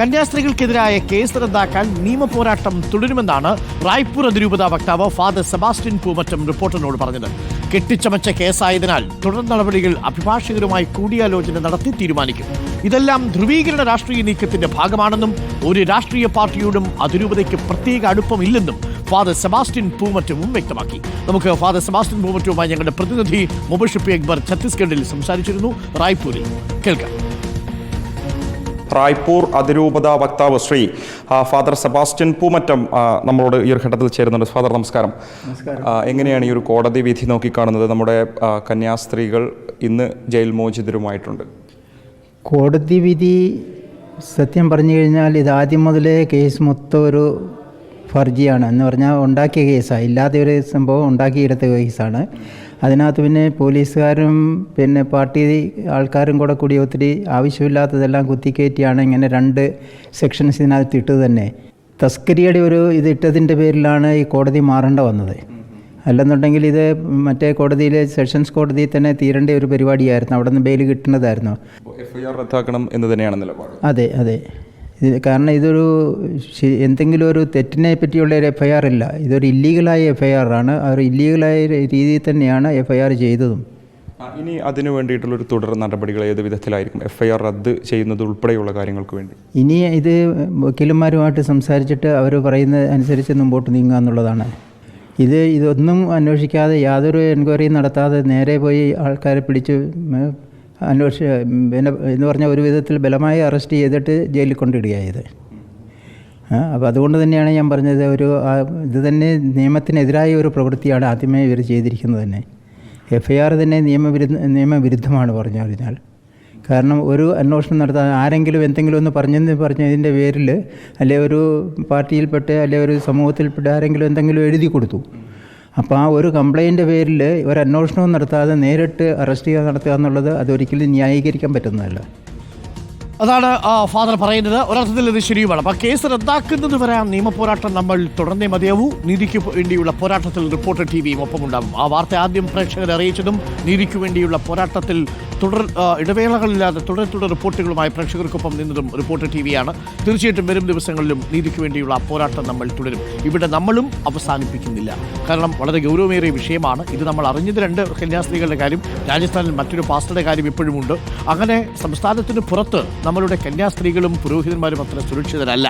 കന്യാസ്ത്രീകൾക്കെതിരായ case റദ്ദാക്കാൻ നിയമപോരാട്ടം തുടരുമെന്നാണ് റായ്പൂർ അതിരൂപത വക്താവ് ഫാദർ സെബാസ്റ്റ്യൻ പൂമറ്റം റിപ്പോർട്ടറിനോട് പറഞ്ഞത്. കെട്ടിച്ചമച്ച കേസായതിനാൽ തുടർ നടപടികൾ അഭിഭാഷകരുമായി കൂടിയാലോചന നടത്തി തീരുമാനിക്കും. ഇതെല്ലാം ധ്രുവീകരണ രാഷ്ട്രീയ നീക്കത്തിന്റെ ഭാഗമാണെന്നും ഒരു രാഷ്ട്രീയ പാർട്ടിയോടും അതിരൂപതയ്ക്ക് പ്രത്യേക അടുപ്പമില്ലെന്നും ഫാദർ സെബാസ്റ്റ്യൻ പൂമറ്റവും വ്യക്തമാക്കി. നമുക്ക് ഫാദർ സെബാസ്റ്റ്യൻ പൂമറ്റവുമായി ഞങ്ങളുടെ പ്രതിനിധി മുബഷിഫ് അക്ബർ ഛത്തീസ്ഗഡിൽ സംസാരിച്ചിരുന്നു. റായ്പൂരിൽ കേൾക്കാം. റായ്പൂർ അതിരൂപത വക്താവ് ശ്രീ ഫാദർ സെബാസ്റ്റ്യൻ പൂമറ്റം നമ്മളോട് ഈ ഒരു ഘട്ടത്തിൽ ചേരുന്നുണ്ട്. ഫാദർ നമസ്കാരം. എങ്ങനെയാണ് ഈ ഒരു കോടതി വിധി നോക്കിക്കാണുന്നത്? നമ്മുടെ കന്യാസ്ത്രീകൾ ഇന്ന് ജയിൽ മോചിതരുമായിട്ടുണ്ട്. കോടതി വിധി സത്യം പറഞ്ഞു കഴിഞ്ഞാൽ ഇത് ആദ്യം മുതലേ കേസ് മൊത്തം ഒരു ഫർജിയാണ് എന്ന് പറഞ്ഞാൽ ഉണ്ടാക്കിയ കേസാണ് ഇല്ലാത്ത ഒരു സംഭവം ഉണ്ടാക്കിയെടുത്ത കേസാണ്. അതിനകത്ത് പിന്നെ പോലീസുകാരും പിന്നെ പാർട്ടി ആൾക്കാരും കൂടെ കൂടി ഒത്തിരി ആവശ്യമില്ലാത്തതെല്ലാം കുത്തിക്കയറ്റിയാണ് ഇങ്ങനെ രണ്ട് സെക്ഷൻസ് ഇതിനകത്ത് ഇട്ടത് തന്നെ. തസ്കരിയുടെ ഒരു ഇത് ഇട്ടതിന്റെ പേരിലാണ് ഈ കോടതി മാറേണ്ട വന്നത്. അല്ലെന്നുണ്ടെങ്കിൽ ഇത് മറ്റേ കോടതിയിലെ സെഷൻസ് കോടതിയിൽ തന്നെ തീരേണ്ട ഒരു പരിപാടിയായിരുന്നു. അവിടെ നിന്ന് ബെയിൽ കിട്ടുന്നതായിരുന്നു എഫ് ഐ ആർ റദ്ദാക്കണം എന്ന് തന്നെയാണ് നിലപാട്. അതെ അതെ. കാരണം ഇതൊരു എന്തെങ്കിലും ഒരു തെറ്റിനെ പറ്റിയുള്ള ഒരു എഫ് ഐ ആർ ഇല്ല. ഇതൊരു ഇല്ലീഗലായ എഫ് ഐ ആർ ആണ്. അവർ ഇല്ലീഗലായ രീതിയിൽ തന്നെയാണ് എഫ് ഐ ആർ ചെയ്തതും. ഇനി അതിനു വേണ്ടിയിട്ടുള്ളൊരു തുടർ നടപടികൾ ഏത് വിധത്തിലായിരിക്കും എഫ് ഐ ആർ റദ്ദ് ചെയ്യുന്നത് ഉൾപ്പെടെയുള്ള കാര്യങ്ങൾക്ക് വേണ്ടി? ഇനി ഇത് വക്കീലന്മാരുമായിട്ട് സംസാരിച്ചിട്ട് അവർ പറയുന്ന അനുസരിച്ച് മുമ്പോട്ട് നീങ്ങുക എന്നുള്ളതാണ്. ഇത് ഇതൊന്നും അന്വേഷിക്കാതെ യാതൊരു എൻക്വയറിയും നടത്താതെ നേരെ പോയി ആൾക്കാരെ പിടിച്ച് അന്വേഷി പിന്നെ എന്ന് പറഞ്ഞാൽ ഒരു വിധത്തിൽ ബലമായി അറസ്റ്റ് ചെയ്തിട്ട് ജയിലിൽ കൊണ്ടിടുകയായത്. അപ്പോൾ അതുകൊണ്ട് തന്നെയാണ് ഞാൻ പറഞ്ഞത് ഒരു ഇത് തന്നെ നിയമത്തിനെതിരായ ഒരു പ്രവൃത്തിയാണ് ആദ്യമേ ഇവർ ചെയ്തിരിക്കുന്നത് തന്നെ. എഫ് ഐ ആർ തന്നെ നിയമവിരുദ്ധ നിയമവിരുദ്ധമാണ് പറഞ്ഞു കഴിഞ്ഞാൽ കാരണം ഒരു അന്വേഷണം നടത്താൻ ആരെങ്കിലും എന്തെങ്കിലും ഒന്ന് പറഞ്ഞെന്ന് പറഞ്ഞതിന്റെ പേരിൽ അല്ലെ ഒരു പാർട്ടിയിൽപ്പെട്ട് അല്ലെ ഒരു സമൂഹത്തിൽപ്പെട്ട് ആരെങ്കിലും എന്തെങ്കിലും എഴുതി കൊടുത്തു. അപ്പോൾ ആ ഒരു കംപ്ലൈന്റ് പേരിൽ ഒരു അന്വേഷണവും നടത്താതെ നേരിട്ട് അറസ്റ്റ് ചെയ്യുക നടത്തുക എന്നുള്ളത് അതൊരിക്കലും ന്യായീകരിക്കാൻ പറ്റുന്നതല്ല. അതാണ് ഫാദർ പറയുന്നത്. ഒരർത്ഥത്തിൽ ഇത് ശരിയുമാണ്. അപ്പം കേസ് റദ്ദാക്കുന്നത് വരെ ആ നിയമ പോരാട്ടം നമ്മൾ തുടർന്നേ മതിയാവൂ. നീതിക്ക് വേണ്ടിയുള്ള പോരാട്ടത്തിൽ റിപ്പോർട്ടർ ടി വിയും ഒപ്പമുണ്ടാകും ആ വാർത്ത ആദ്യം പ്രേക്ഷകരെ അറിയിച്ചതും നീതിക്ക് വേണ്ടിയുള്ള പോരാട്ടത്തിൽ തുടർ ഇടവേളകളില്ലാതെ തുടരെ തുടർ റിപ്പോർട്ടുകളുമായി പ്രേക്ഷകർക്കൊപ്പം നിന്നതും റിപ്പോർട്ടർ ടി വിയാണ്. തീർച്ചയായിട്ടും വരും ദിവസങ്ങളിലും നീതിക്ക് വേണ്ടിയുള്ള പോരാട്ടം നമ്മൾ തുടരും. ഇവിടെ നമ്മളും അവസാനിപ്പിക്കുന്നില്ല. കാരണം വളരെ ഗൗരവമേറിയ വിഷയമാണ്. ഇത് നമ്മൾ അറിഞ്ഞത് രണ്ട് കന്യാസ്ത്രീകളുടെ കാര്യം രാജസ്ഥാനിൽ മറ്റൊരു പാസ്റ്ററുടെ കാര്യം ഇപ്പോഴുമുണ്ട് അങ്ങനെ സംസ്ഥാനത്തിന് പുറത്ത് നമ്മളുടെ കന്യാസ്ത്രീകളും പുരോഹിതന്മാരും അത്ര സുരക്ഷിതരല്ല.